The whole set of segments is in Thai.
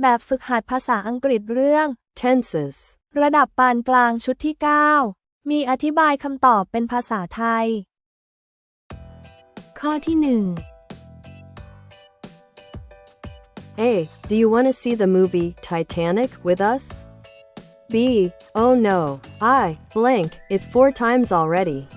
แบบฝึกหัดภาษาอังกฤษเรื่อง tenses, ระดับปานกลางชุดที่ 9 มีอธิบายคำตอบเป็นภาษาไทย ข้อที่หนึ่ง A. Do you want to see the movie Titanic with us? B. Oh no, I blank it four times already.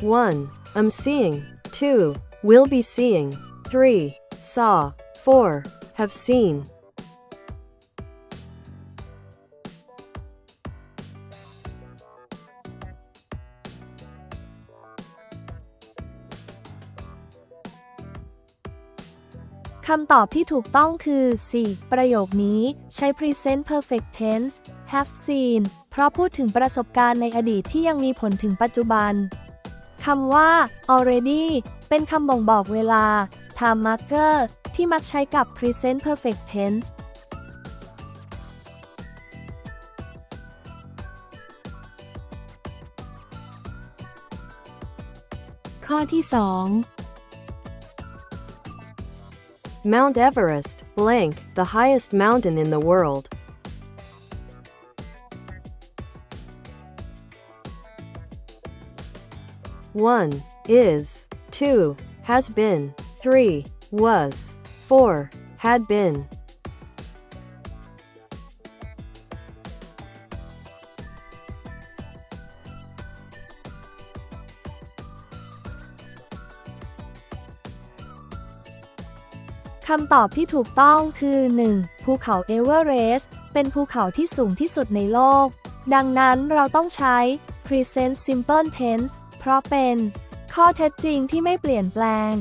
1. I'm seeing. 2. Will be seeing. 3. Saw. 4. Have seen. คำตอบที่ถูกต้องคือ 4. ประโยคนี้ใช้ present perfect tense have seen เพราะพูดถึงประสบการณ์ในอดีตที่ยังมีผลถึงปัจจุบัน คำว่า already เป็นคำบ่งบอกเวลา time marker ที่มักใช้กับ present perfect tense ข้อที่สอง Mount Everest, blank, the highest mountain in the world. 1. Is. 2. Has been. 3. Was. 4. Had been. คำตอบที่ถูกต้องคือ 1. ภูเขาเอเวอเรสต์เป็นภูเขาที่สูงที่สุดในโลก ดังนั้นเราต้องใช้ present simple tense เพราะเป็น ข้อเท็จจริงที่ไม่เปลี่ยนแปลง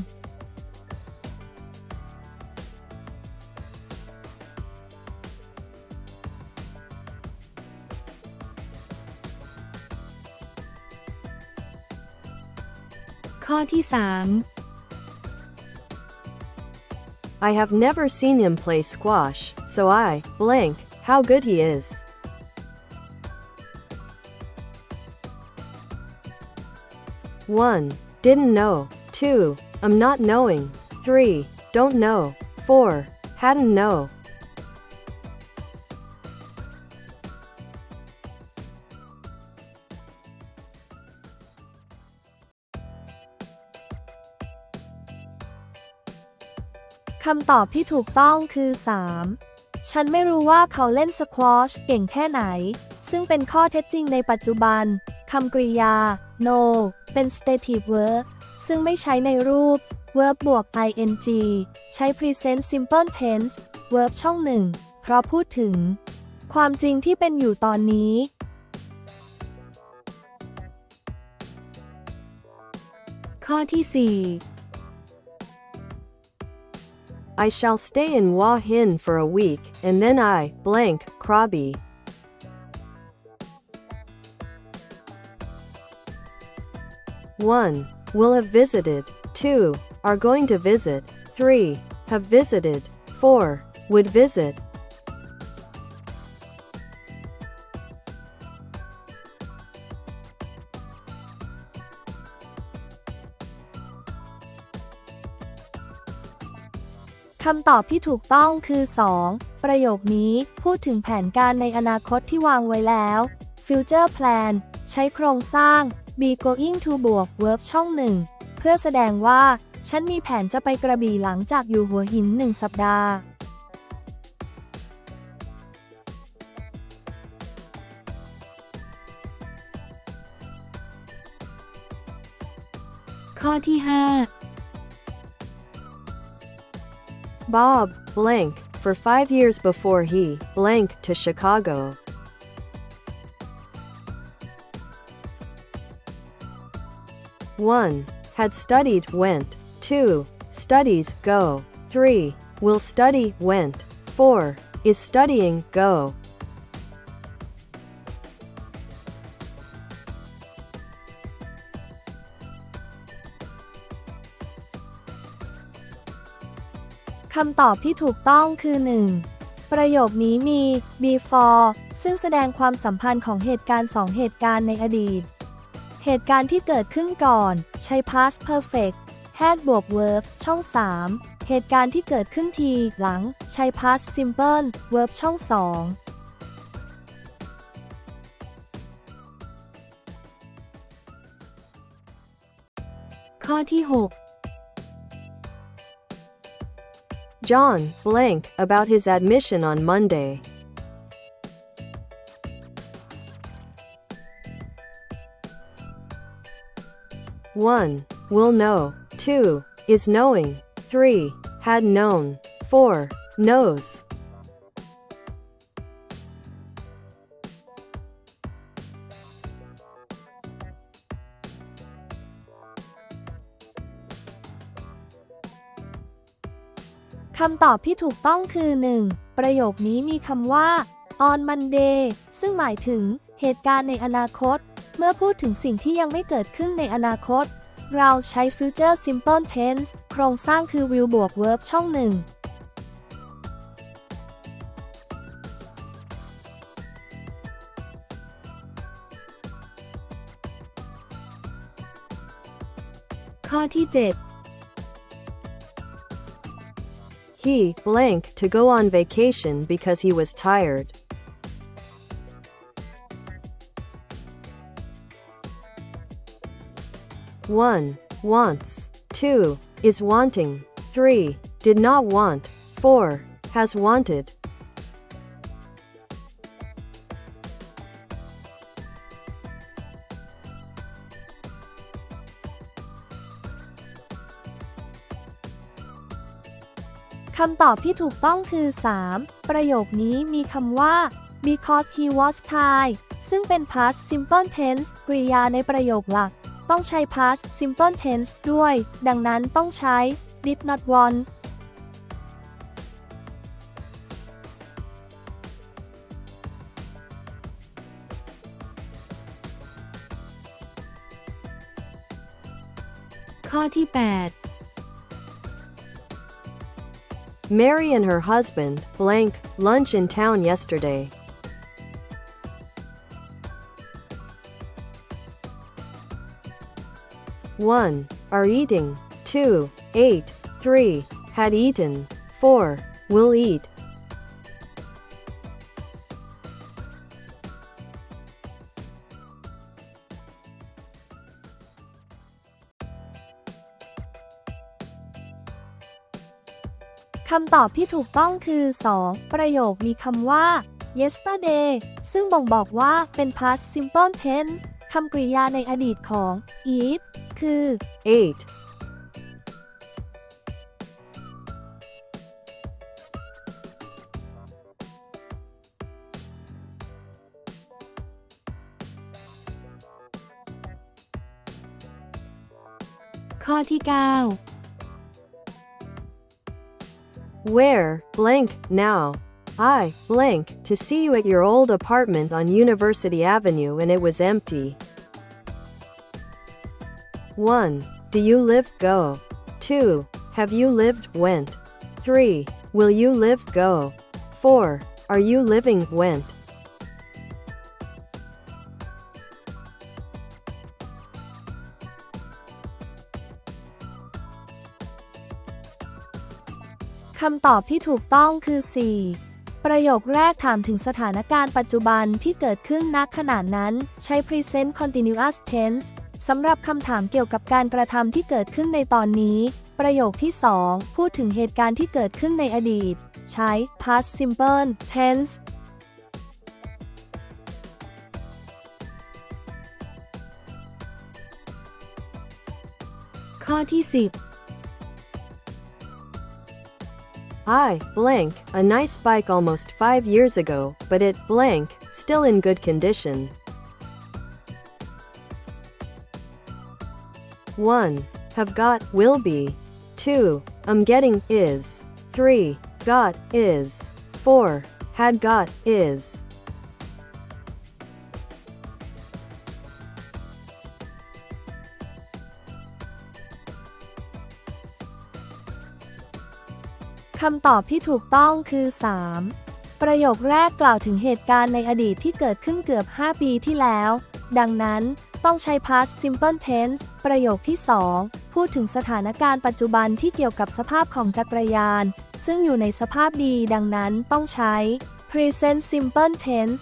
ข้อที่สาม I have never seen him play squash, so I blank how good he is. 1. Didn't know. 2. I'm not knowing. 3. Don't know. 4. Hadn't know. คำตอบที่ถูกต้องคือ 3. ฉันไม่รู้ว่าเขาเล่นสควอชเก่งแค่ไหน ซึ่งเป็นข้อเท็จจริงในปัจจุบัน คำกริยา no เป็น stative verb ซึ่งไม่ใช้ในรูป verb บวก ing ใช้ present simple tense verb ช่องหนึ่ง เพราะพูดถึง ความจริงที่เป็นอยู่ตอนนี้ข้อที่สี่ I shall stay in Hua Hin for a week, and then I blank Krabi. 1. Will have visited. 2. Are going to visit. 3. Have visited. 4. Would visit. คำตอบที่ถูกต้องคือ 2. ประโยคนี้พูดถึงแผนการในอนาคตที่วางไว้แล้ว Future Plan ใช้โครงสร้าง be going to บวก verb ช่องหนึ่งเพื่อแสดงว่า ฉันมีแผนจะไปกระบี่หลังจากอยู่หัวหินหนึ่งสัปดาห์ ข้อที่ 5 Bob blank for 5 years before he blank to Chicago. 1. Had studied went. 2. Studies go. 3. Will study went. 4. Is studying go. คำตอบที่ถูกต้องคือ 1. ประโยคนี้มี before ซึ่งแสดงความสัมพันธ์ของเหตุการณ์ 2 เหตุการณ์ในอดีต เหตุการณ์ที่เกิดขึ้นก่อน ใช้ past perfect had บวก verb ช่อง 3 เหตุการณ์ที่เกิดขึ้นทีหลัง ใช้ past simple verb ช่องสองข้อที่ John blank about his admission on Monday. One will know. Two is knowing. Three had known. Four knows. คำตอบที่ถูกต้องคือ 1. ประโยคนี้มีคำว่า on Monday ซึ่งหมายถึงเหตุการณ์ในอนาคต เมื่อพูดถึงสิ่งที่ยังไม่เกิดขึ้นในอนาคต เราใช้ future simple tense โครงสร้างคือ will บวก verb ช่องหนึ่งข้อที่ He blank to go on vacation because he was tired. One wants. Two is wanting. Three did not want. Four has wanted. คำตอบที่ถูกต้องคือ 3. ประโยคนี้มีคำว่า because he was tired ซึ่งเป็น past simple tense กริยาในประโยคหลัก ต้องใช้ past simple tense ด้วย ดังนั้นต้องใช้ did not want ข้อที่ Mary and her husband blank lunch in town yesterday. One are eating. Two ate. Three had eaten. Four will eat. คำตอบที่ถูกต้องคือ 2. ประโยคมีคำว่า yesterday ซึ่งบ่งบอกว่าเป็น past simple tense คำกริยาในอดีตของ eat คือ Eight. ။ข้อที่ Where blank now? I blank to see you at your old apartment on University Avenue and it was empty. 1. Do you live go? 2. Have you lived went? 3. Will you live go? 4. Are you living went? คำตอบที่ถูกต้องคือ 4. ประโยคแรกถามถึงสถานการณ์ปัจจุบันที่เกิดขึ้นณขณะนั้น ใช้ present continuous tense สำหรับคำถามเกี่ยวกับการกระทำที่เกิดขึ้นในตอนนี้ ประโยคที่ 2 พูดถึงเหตุการณ์ที่เกิดขึ้นในอดีต ใช้ past simple tense ข้อที่ 10 I blank a nice bike almost 5 years ago, but it blank still in good condition. 1. Have got will be. 2. I'm getting is. 3. Got is. 4. Had got is. คำตอบที่ถูกต้องคือ 3. ประโยคแรกกล่าวถึงเหตุการณ์ในอดีตที่เกิดขึ้นเกือบ 5 ปีที่แล้ว ดังนั้นต้องใช้ past simple tense ประโยคที่ 2 พูพูดถึงสถานการณ์ปัจจุบันที่เกี่ยวกับสภาพของจักรยาน ซึ่งอยู่ในสภาพดีดังนั้นต้องใช้ present simple tense